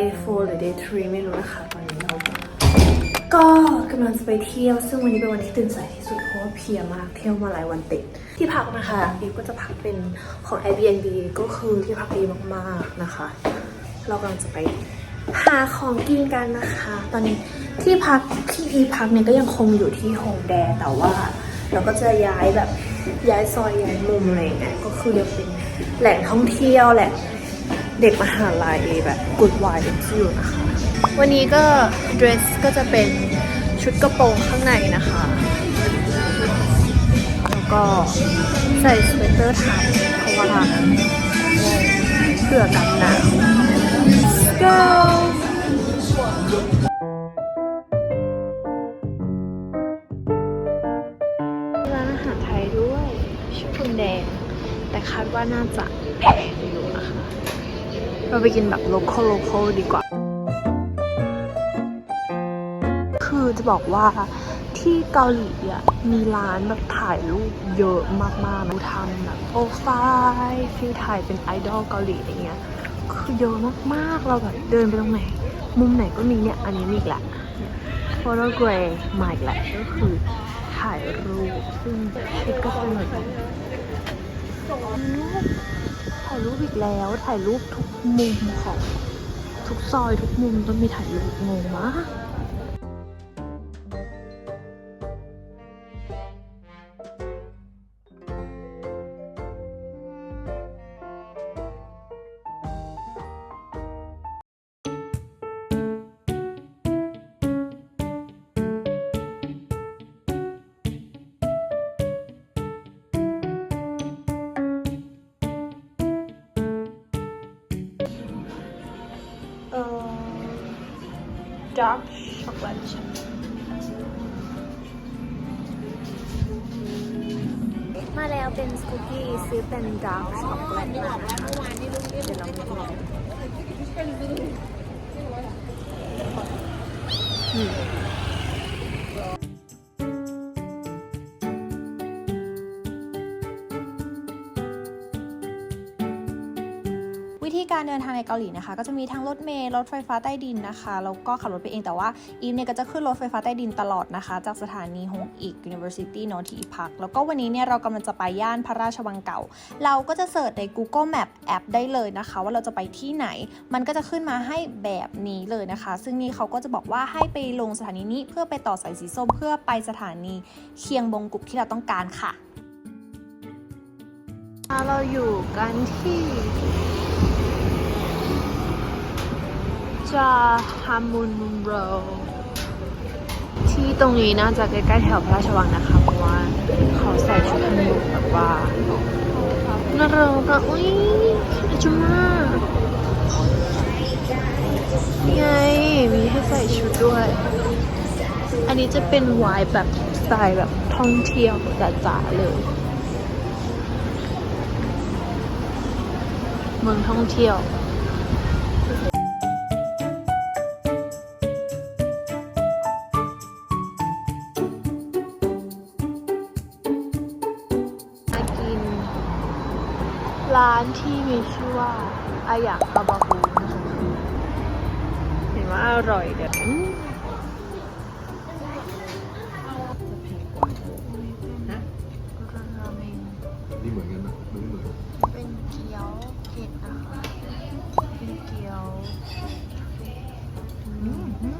day 4 หรือ day 3 ไม่รู้นะคะตอนนี้เราก็กำลังจะไปเที่ยว ซึ่งวันนี้เป็นวันที่ตื่นสายที่สุดเพราะว่าเพลียมาก เที่ยวมาหลายวันติด ที่พักนะคะอีฟก็จะพักเป็นของ Airbnb ก็คือที่พักดีมากๆนะคะ เรากำลังจะไปหาของกินกันนะคะ ตอนนี้ที่พักที่อีพักเนี่ยก็ยังคงอยู่ที่ฮงแดแต่ว่าเราก็จะย้ายแบบย้ายซอยย้ายมุมอะไรเงี้ยก็คือยังเป็นแหล่งท่องเที่ยวแหละ เด็กมหาลัยแบบกุดวายที่อยู่นะคะ วันนี้ก็เดรสก็จะเป็นชุดกระโปรงข้างในนะคะ แล้วก็ใส่สเวตเตอร์ทับเพราะว่าเผื่อกันหนาว go ร้านอาหารไทยด้วยชุดคุณแดง แต่คาดว่าน่าจะแพงอยู่นะคะ เราไปกินแบบ local local ดีกว่า คือจะบอกว่าที่เกาหลีอะมีร้านแบบถ่ายรูปเยอะมากๆเราทำแบบโปรไฟล์ฟิลถ่ายเป็นไอดอลเกาหลีอะไรเงี้ย คือเยอะมากๆ เราแบบเดินไปตรงไหน มุมไหนก็มีเนี่ย อันนี้มีอีกแหละโฟโตเกรย์มาอีกแหละก็คือถ่ายรูปซึ่งชุดก็เป็นแบบ ถ่ายรูปอีกแล้ว ถ่ายรูปทุกมุมของ ทุกซอยทุกมุมต้องมีถ่ายรูปงงมาก dark chocolate ใช่ไหมมาแล้วเป็นสกูกี้ซื้อเป็น dark chocolate มานะคะเดี๋ยวเราไปลองอืม วิธีการเดินทางในเกาหลีนะคะ ก็จะมีทั้งรถเมล์รถไฟฟ้าใต้ดินนะคะแล้วก็ขับรถไปเองแต่ว่าอีฟเนี่ยก็จะขึ้นรถไฟฟ้าใต้ดินตลอดนะคะ จากสถานีฮงอีก University เนอะที่อีพัก แล้วก็วันนี้เนี่ยเรากำลังจะไปย่านพระราชวังเก่า เราก็จะเสิร์ชใน Google Map แอปได้เลยนะคะ ว่าเราจะไปที่ไหน มันก็จะขึ้นมาให้แบบนี้เลยนะคะ ซึ่งนี่เขาก็จะบอกว่าให้ไปลงสถานีนี้เพื่อไปต่อสายสีส้มเพื่อไปสถานีเคียงบงกุกที่เราต้องการค่ะเราอยู่กันที่ จาฮามุนโรที่ตรงนี้น่าจะใกล้ๆแถวพระราชวังนะคะ เพราะว่าเขาใส่ชุดฮันบกแบบว่าน่ารักอะอุ้ยจุมานี่ไงมีให้ใส่ชุดด้วย อันนี้จะเป็นวายแบบสไตล์แบบท่องเที่ยวจ๋าๆเลย เมืองท่องเที่ยว เป็นเกี๊ยวเผ็ดนะคะเป็นเกี๊ยว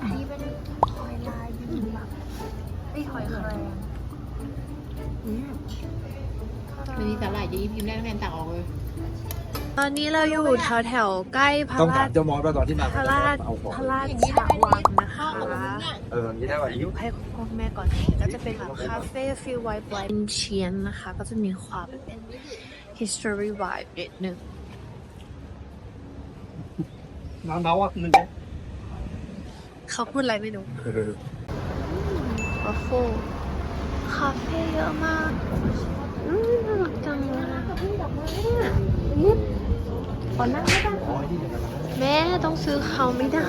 อันนี้เป็นหอยลายบิบิมบับไอยหอยแครงวันนี้สาหร่ายจะยิ้มยิ้มได้แฟนต่างออกเลย ตอนนี้เราอยู่แถวแถวใกล้พระต้องราถามเจ้ามอสว่าตอนที่มาพระราชเอาของพระราชวังนะคะเอออย่างนี้ได้ป่ะอายุให้พ่อแม่ก่อนก็จะเป็นแบบคาเฟ่ฟิลไวท์ไบลเชียนนะคะ ก็จะมีความเป็น history vibe นิดนึงน้ำเท้าอะนึงเขาพูดอะไรไม่รู้เออบัฟเฟิลคาเฟ่เยอะมากอืมน่ารักจังเลยเนี่ยขอนั่งไม่ได้อ๋อที่เดียวกันนะแม่ต้องซื้อเขาไม่ได้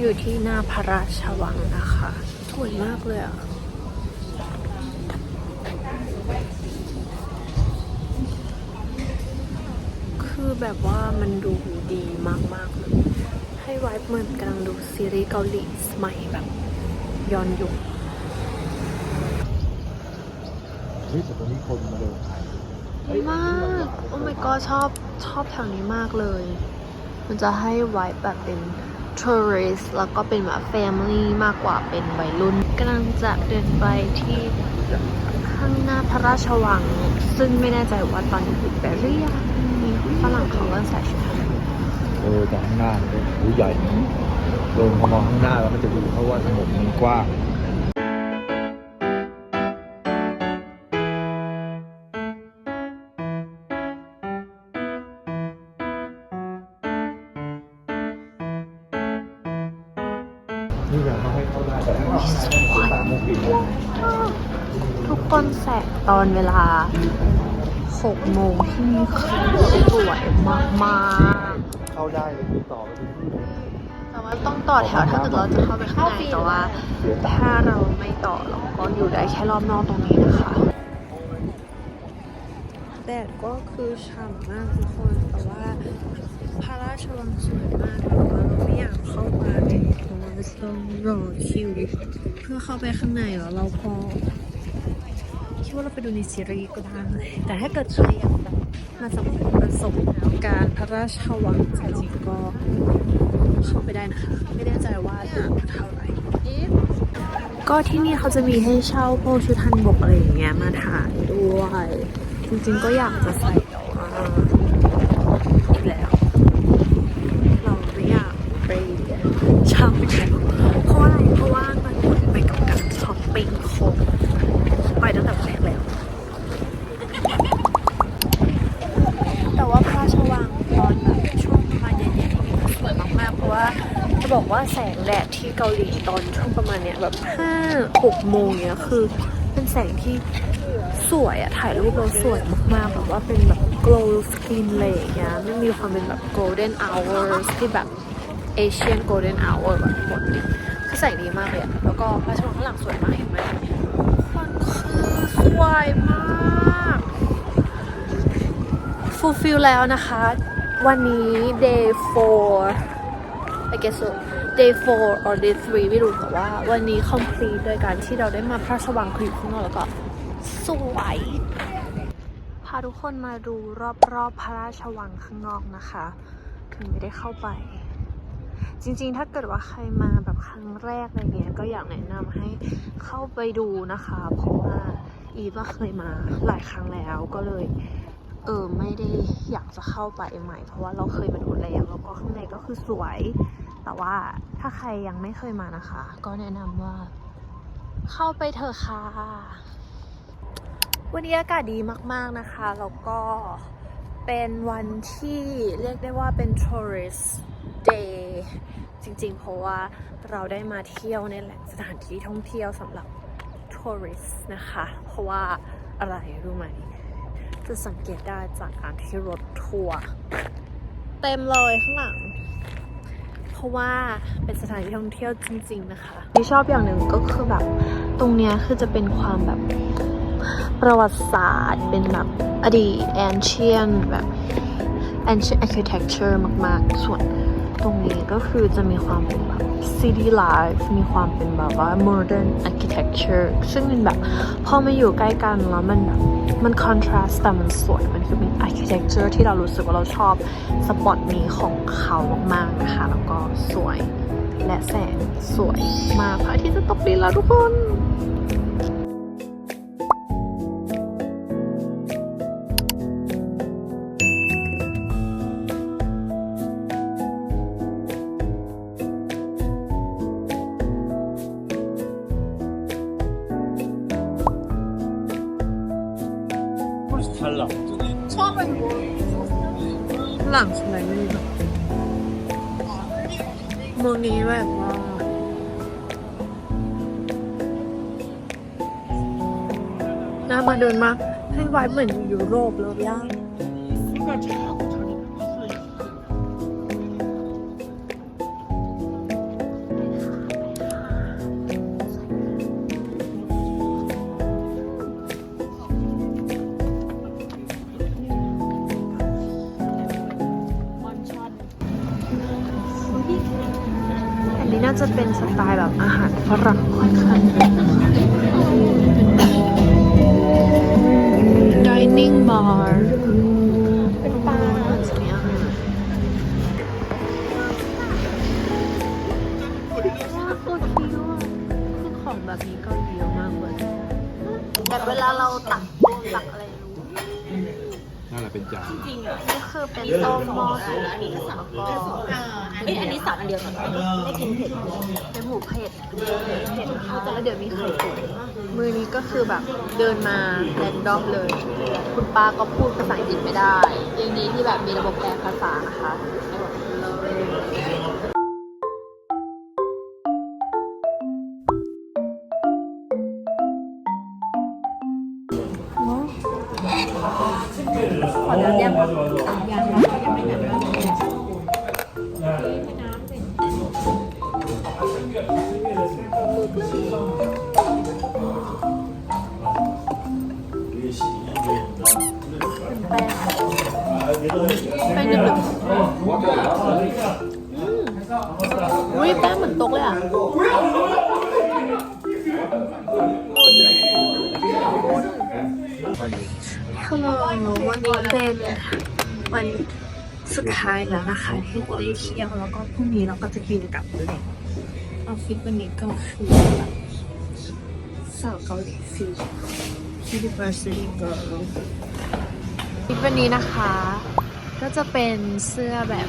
อยู่ที่หน้าพระราชวังนะคะสวยมากเลยอะคือแบบว่ามันดูดีมากๆเลยให้ไวบ์เหมือนกำลังดูซีรีส์เกาหลีสมัยแบบย้อนยุคเฮ้ยแต่ตอนนี้คนมาเดินถ่ายมาก โอ้ my god ชอบชอบแถวนี้มากเลย มันจะให้ไวบ์แบบเป็น tourist แล้วก็เป็นแบบ family มากกว่าเป็นวัยรุ่นกำลังจะเดินไปที่ข้างหน้าพระราชวัง ซึ่งไม่แน่ใจว่าตอนนี้ปิดไปหรือยังมีฝรั่งเขาก็ใส่ชุดไทยเออแต่ข้างหน้ามันก็หูใหญ่ลงมองข้างหน้าแล้วมันจะดูเพราะว่าถนนมันกว้าง ตอนเวลา6โมงที่นี่คือสวยมากๆ เข้าได้เลยคือต่อไปถึงแต่ว่าต้องต่อแถวถ้าเกิดเราจะเข้าไปข้างในแต่ว่า ถ้าเราไม่ต่อเราก็อยู่ได้แค่รอบนอกตรงนี้นะคะแดดก็คือฉ่ำมากทุกคน แต่ว่าพระราชวังสวยมากแต่ว่าเราไม่อยากเข้าไปเพราะว่าต้องรอคิว เพื่อเข้าไปข้างในแล้วเราพอ คิดว่าเราไปดูในซีรีส์ก็ได้ แต่ถ้าเกิดใครอยากแบบมาสัมผัสประสบการณ์พระราชวังจริงๆก็เข้าไปได้นะคะ ไม่แน่ใจว่าจะเท่าไหร่ก็ที่นี่เขาจะมีให้เช่าพวกชุดทันบกอะไรอย่างเงี้ยมาถ่ายด้วย จริงๆก็อยากจะใส่แต่ว่าอีกแล้ว เราไม่อยากไปเช่าอีกแล้วเพราะอะไรเพราะว่ามันหมดไปกับการช้อปปิ้งของไปตั้งแต่วันแรกแล้ว แต่ว่าพระราชวังตอนแบบช่วงประมาณเย็นๆนี่มันสวยมากๆ เพราะว่าจะบอกว่า แดดที่เกาหลีตอนช่วงประมาณเนี้ยแบบห้าหกโมงเนี้ยคือเป็นแสงที่สวยอะถ่ายรูปเราสวยมากๆ แบบว่าเป็นแบบ glow skin เลยอย่างเงี้ยไม่มีความเป็นแบบ golden hours ที่แบบ Asian golden hour แบบหมดเลยคือแสงดีมากเลยอะแล้วก็พระชวังข้างหลังสวยมากเห็นไหมมันคือสวยมาก fulfill แล้วนะคะ วันนี้ day 4 I guess so day 4 or day 3 ไม่รู้แต่ว่าวันนี้ complete โดยการที่เราได้มาพระราชวังคืออยู่ข้างนอกแล้วก็สวย พาทุกคนมาดูรอบๆพระราชวังข้างนอกนะคะคือไม่ได้เข้าไป จริงๆ ถ้าเกิดว่าใครมาแบบครั้งแรกอะไรเงี้ยก็อยากแนะนำให้เข้าไปดูนะคะ เพราะว่าอีฟก็เคยมาหลายครั้งแล้วก็เลยเออไม่ได้อยากจะเข้าไปใหม่ เพราะว่าเราเคยมาดูแล้วแล้วก็ข้างในก็คือสวย แต่ว่าถ้าใครยังไม่เคยมานะคะ ก็แนะนำว่า เข้าไปเถอะค่ะ วันนี้อากาศดีมากๆนะคะ แล้วก็เป็นวันที่เรียกได้ว่าเป็น tourist day จริงๆ เพราะว่าเราได้มาเที่ยวในแหล่งสถานที่ท่องเที่ยวสำหรับ tourist นะคะ เพราะว่าอะไรรู้ไหม จะสังเกตได้จากการที่รถทัวร์เต็มเลยข้างหลัง เพราะว่าเป็นสถานที่ท่องเที่ยวจริง ๆ นะคะที่ชอบอย่างหนึ่งก็คือแบบตรงเนี้ยคือจะเป็นความแบบประวัติศาสตร์ เป็นแบบอดีต ancient แบบ ancient architecture มาก ๆ ส่วน ตรงนี้ก็คือจะมีความเป็นแบบ city life มีความเป็นแบบว่า modern architecture ซึ่งเป็นแบบพอมาอยู่ใกล้กันแล้วมันแบบมัน contrast แต่มันสวย มันคือเป็น architecture ที่เรารู้สึกว่าเราชอบสปอตนี้ของเขามากๆนะคะ แล้วก็สวยและแสงสวยมากพระอาทิตย์จะตกดินแล้วทุกคน 달라หลังอะไรไม่แบบเมืองนี้แบบว่าน่ามาเดินมากให้ไว้เหมือนอยู่ยุโรปเลยย่าง คือแบบเดินมาแรนดอมเลย คุณป้าก็พูดภาษาอังกฤษไม่ได้ยังดีที่แบบมีระบบแปลภาษานะคะขอน้ำยังยัง แป้งหนึบอุ้ยแป้งเหมือนตกเลยอะฮัลโหลวันนี้เป็นวันสุดท้ายแล้วนะคะที่จะได้เที่ยวแล้วก็พรุ่งนี้เราก็จะบินกลับออฟฟิศวันนี้ก็คือแบบสาวเกาหลีฟิล University Girl คลิปวันนี้นะคะ ก็จะเป็นเสื้อแบบ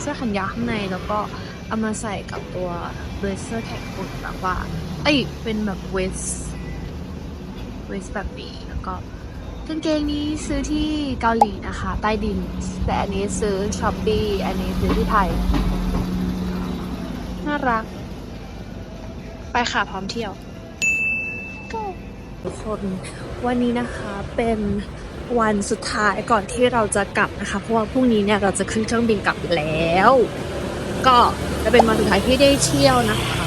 เสื้อแขนยาวข้างในแล้วก็เอามาใส่กับตัวเบรเซอร์แขนกุดแบบว่าเอ้ยเป็นแบบเวสเวสแบบนี้แล้วก็กางเกงนี้ซื้อที่เกาหลีนะคะ ใต้ดิน แต่อันนี้ซื้อช้อปปี้อันนี้ซื้อที่ไทย น่ารัก ไปค่ะพร้อมเที่ยว ทุกคน วันนี้นะคะเป็น วันสุดท้ายก่อนที่เราจะกลับนะคะ เพราะว่าพรุ่งนี้เนี่ยเราจะขึ้นเครื่องบินกลับแล้ว ก็จะเป็นวันสุดท้ายที่ได้เที่ยวนะคะ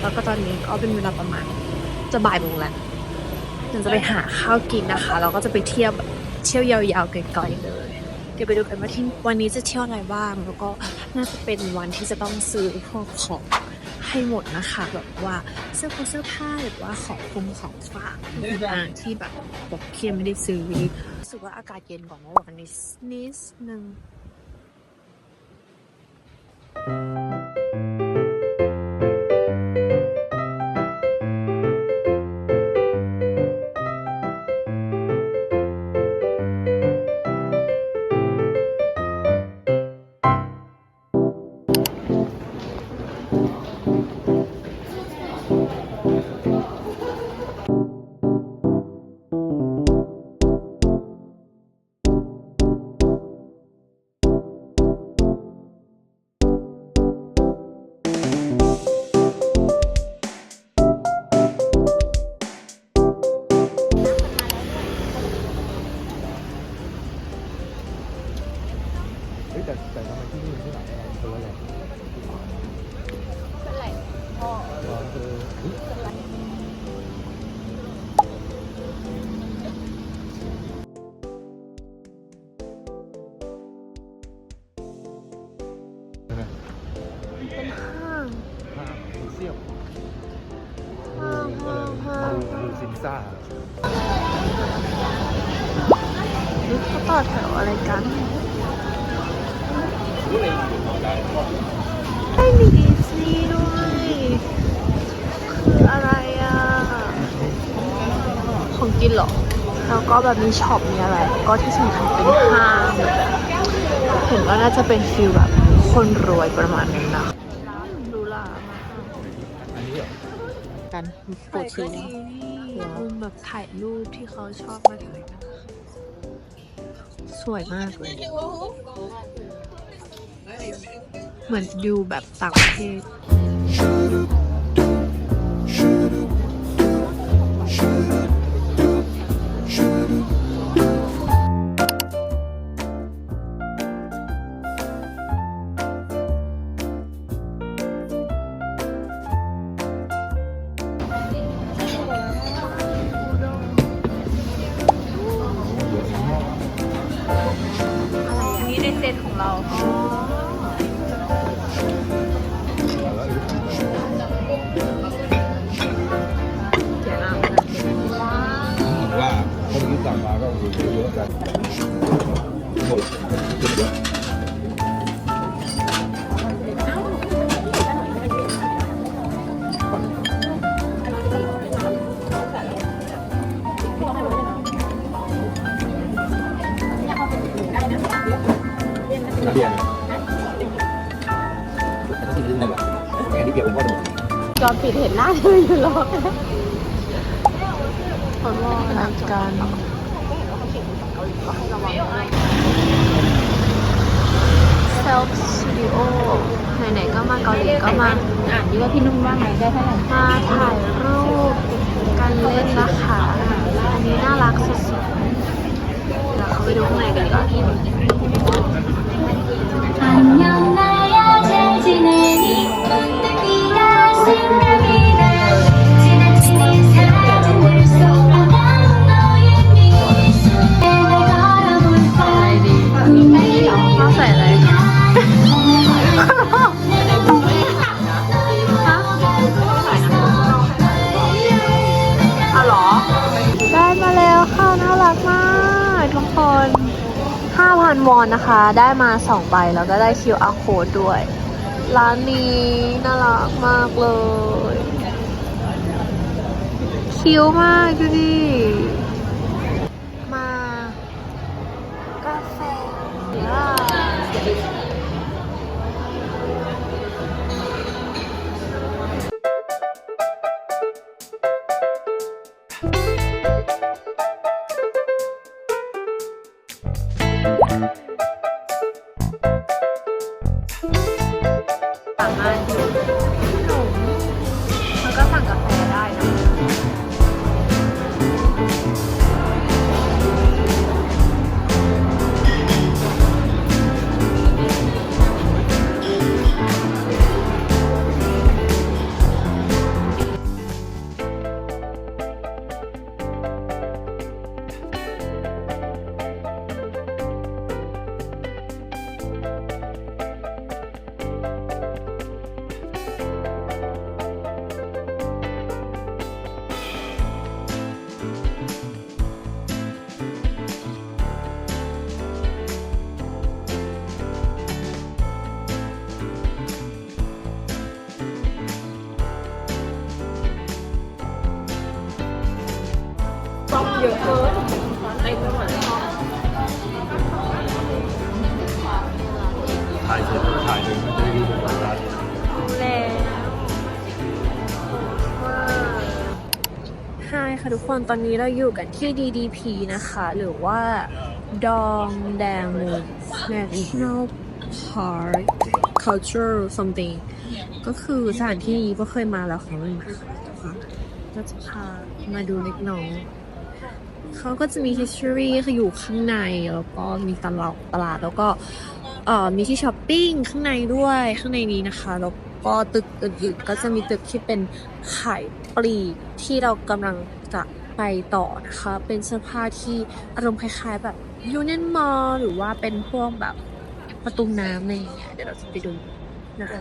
แล้วก็ตอนนี้ก็เป็นเวลาประมาณจะบ่ายโมงแล้วเดี๋ยวจะไปหาข้าวกินนะคะ เราก็จะไปเที่ยวเที่ยวยาวๆไกลๆเลย เดี๋ยวไปดูกันว่าที่วันนี้จะเที่ยวอะไรบ้าง แล้วก็น่าจะเป็นวันที่จะต้องซื้อพวกของ ให้หมดนะคะแบบว่าเสื้อผ้าเสื้อผ้าหรือว่าของคงของฝากต่างที่แบบบอกเคียนไม่ได้ซื้อรู้สึกว่าอากาศเย็นกว่าเมื่อวานนิดนิดนึงเของกินเหรอ แล้วก็แบบมีช็อปมีอะไร ก็ที่สำคัญเป็นห้างแบบเห็นว่าน่าจะเป็นฟิลแบบคนรวยประมาณนึงนะดูล่ะอันนี้เหรอกันปวดก็ฉี่ดีนี่มุมแบบถ่ายรูปที่เขาชอบมาถ่ายกันสวยมากเลย เหมือนดูแบบต่างประเทศ ของเราว่าคนที่สั่มาก็คือเยอะกัน จอปิดเห็นหน้าเธออยู่หรอกคนมองอากันเซลฟ์สตูดิโอไหนๆก็มาเกาหลีก็มาอ่านดีว่าพี่นุ่มว่าไงได้เท่าไหร่มาถ่ายรูปกันเล่นนะคะอันนี้น่ารักสุดๆเดี๋ยวเขาไปดูข้างในกันดีกว่าอันยองนะ มอนนะคะ ได้มา2ใบแล้วก็ได้ QR code ด้วย ร้านนี้น่ารักมากเลย คิ้วมากดูดิ มากาแฟ นตอนนี้เราอยู่กันที่ DDP นะคะ หรือว่าดองแดงมู National Park Culture something ก็คือสถานที่นี้ก็เคยมาแล้วครั้งหนึงนะคะแต่ว่าเราจะพามาดูเล็กน้อยเขาก็จะมี history คืออยู่ข้างใน แล้วก็มีตลาดตลาดแล้วก็มีที่ช้อปปิ้งข้างในด้วยข้างในนี้นะคะแล้วก็ตึกอื่นๆก็จะมีตึกที่เป็นขายปลีกที่เรากำลังจะ ไปต่อนะคะ เป็นเสื้อผ้าที่อารมณ์คล้ายๆแบบยูเนียนมอลหรือว่าเป็นพวกแบบประตูน้ำอะไรอย่างเงี้ยเดี๋ยวเราจะไปดูนะคะ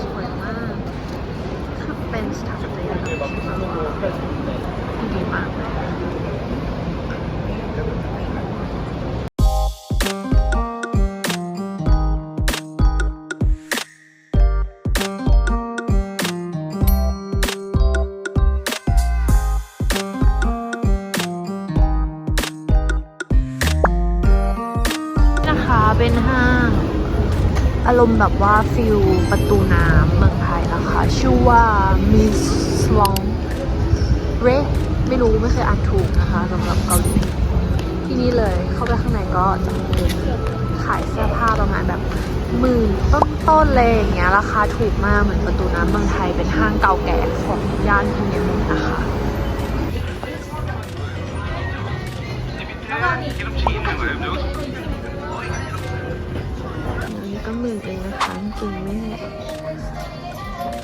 สวยมากเป็นสถาปัตยกรรมารมณ์แบบว่าฟิลประตูน้ำเมืองไทยนะคะ ชื่อว่ามิสวองเรไม่รู้ไม่เคยอ่านถูกนะคะสำหรับเกาหลีที่นี่เลยเข้าไปข้างในก็จะเป็นขายเสื้อผ้าประมาณแบบหมื่นต้นๆเลยอย่างเงี้ยราคาถูกมากเหมือนประตูน้ำเมืองไทยเป็นห้างเก่าแก่ของย่านธัญบุรีนะคะอันนี้ก็ หมื่นเองนะคะจริงไม่แพง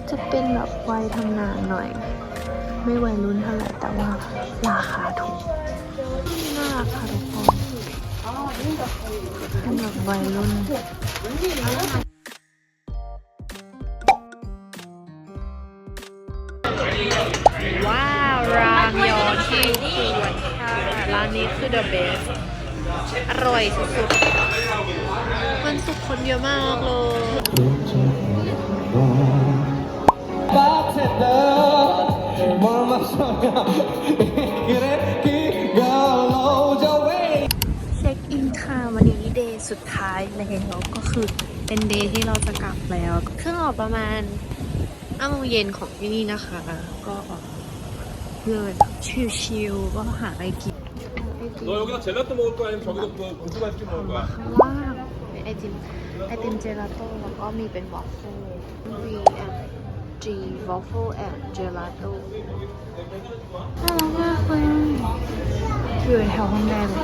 จะเป็นแบบวัยทำงานหน่อย ไม่วัยรุ่นเท่าไหร่แต่ว่าราคาถูกน่ารักค่ะทุกคนเป็นแบบวัยรุ่นว้าวรามยอนที่สวนค่ะนี้คือ the best อร่อยสุดๆ สุกคนเยอะมากเลย เช็คอินค่ะวันนี้เดย์สุดท้ายแล้วก็คือเป็นเดย์ที่เราจะกลับแล้วเครื่องออกประมาณ5โมงเย็นของที่นี่นะคะ ก็เลยชิลๆก็หาอะไรกิน 너 여기서 젤라또 먹을 거야 아니면 저기서 그 공주 아이스크림 먹을 거야? ไอติมไอติมเจลาโต้แล้วก็มีเป็นวอฟเฟิล V M G วอฟเฟิลแอนเจลาโต้น่ารักมากเลยอยู่แถวห้องแดงเหมื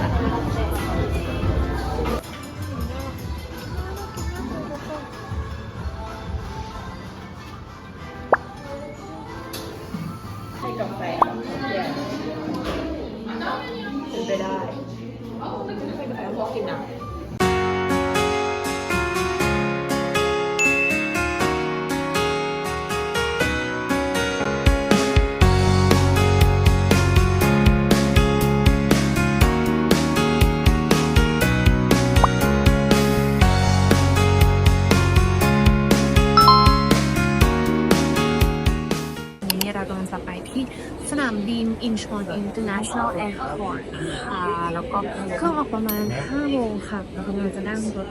อินเตอร์เนชั่นแนลแอร์พอร์ตนะคะแล้วก็เครื่องออกประมาณ5โมงค่ะเรากำลังจะนั่งรถ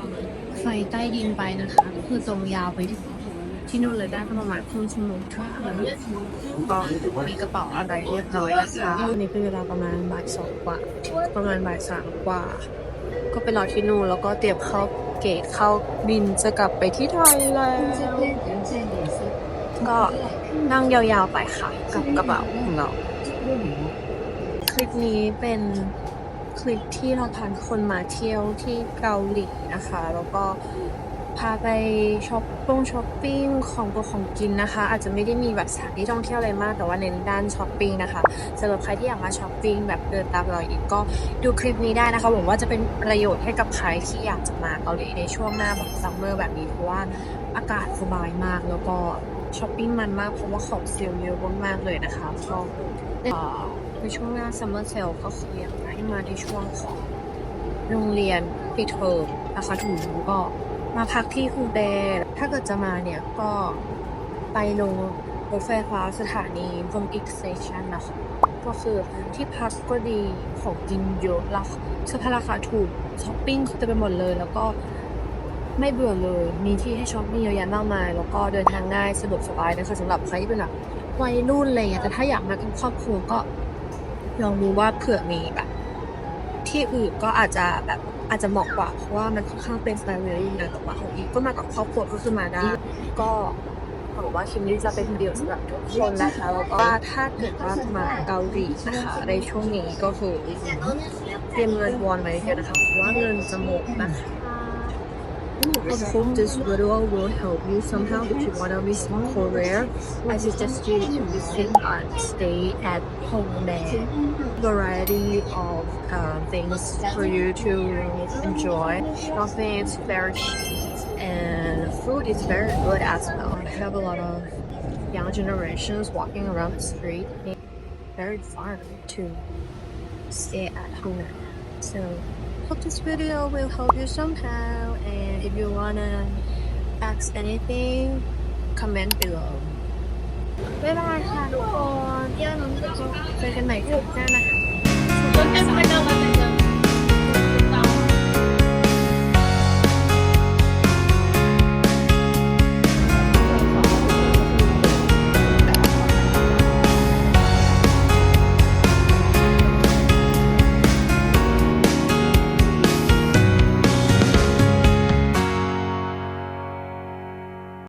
ไฟใต้ดินไปนะคะก็คือตรงยาวไปที่นู่นเลยได้ประมาณครึ่งชั่วโมงค่ะก็มีกระเป๋าอะไรเรียบร้อยนะคะวันนี้เป็นเวลาประมาณบ่ายสองกว่า ประมาณบ่ายสามกว่า ก็ไปรอที่นู่นแล้วก็เตรียมเข้าเกตเข้าบินจะกลับไปที่ไทยแล้วก็นั่งยาวๆไปค่ะ กับกระเป๋าของเรา คลิปนี้เป็นคลิปที่เราพาคนมาเที่ยวที่เกาหลีนะคะ แล้วก็พาไปช้อปปิ้งช้อปปิ้งของตัวของกินนะคะ อาจจะไม่ได้มีแบบสถานที่ท่องเที่ยวอะไรมากแต่ว่าเน้นด้านช้อปปิ้งนะคะสำหรับใครที่อยากมาช้อปปิ้งแบบเดินตามเราอีกก็ดูคลิปนี้ได้นะคะหวังว่าจะเป็นประโยชน์ให้กับใครที่อยากจะมาเกาหลีในช่วงหน้าแบบซัมเมอร์แบบนี้เพราะว่าอากาศสบายมากแล้วก็ช้อปปิ้งมันมากเพราะว่าของเซลล์เยอะมากๆเลยนะคะก็ เอ่อในช่วงหน้าซัมเมอร์เซลก็คืออยากให้มาในช่วงของโรงเรียนปิดเทอมนะคะถึงก็มาพักที่ฮูเบถ้าเกิดจะมาเนี่ยก็ไปลงรถไฟฟ้าสถานีพงอิกสเตชันนะคะก็คือที่พักก็ดีของกินเยอะราคาเสื้อผ้าราคาถูกช้อปปิ้งเต็มไปหมดเลย แล้วก็ไม่เบื่อเลยมีที่ให้ช้อปปิ้งเยอะแยะมากมาย แล้วก็เดินทางง่ายสะดวกสบายนะคะสำหรับใครที่เป็นแบบวัยรุ่นอะไรอย่างเงี้ยแต่ถ้าอยากมากับครอบครัวก็ ลองดูว่าเผื่อมีแบบ ที่อื่นก็อาจจะแบบอาจจะเหมาะกว่า เพราะว่ามันค่อนข้างเป็นสไตล์เวรี่นะแต่ว่าของอีกก็มากับครอบครัวก็คือมาได้ก็หวังว่าคลิปนี้จะเป็นประโยชน์สำหรับทุกคนนะคะแล้วก็ถ้าเกิดว่ามาเกาหลีนะคะในช่วงนี้ก็คือเตรียมเงินวอนไว้เยอะนะคะเพราะว่าเงินจะหมดนะคะ I hope this video will help you somehow if you want to visit Korea. I suggest you to visit and stay at Hongdae. Variety of uh, things for you to enjoy. Shopping is very cheap and food is very good as well. I have a lot of young generations walking around the street. Very fun to stay at home. So hope this video will help you somehow and if you wanna ask anything comment below บ๊ายบายค่ะทุกคนเจอกันใหม่คลิปหน้านะคะ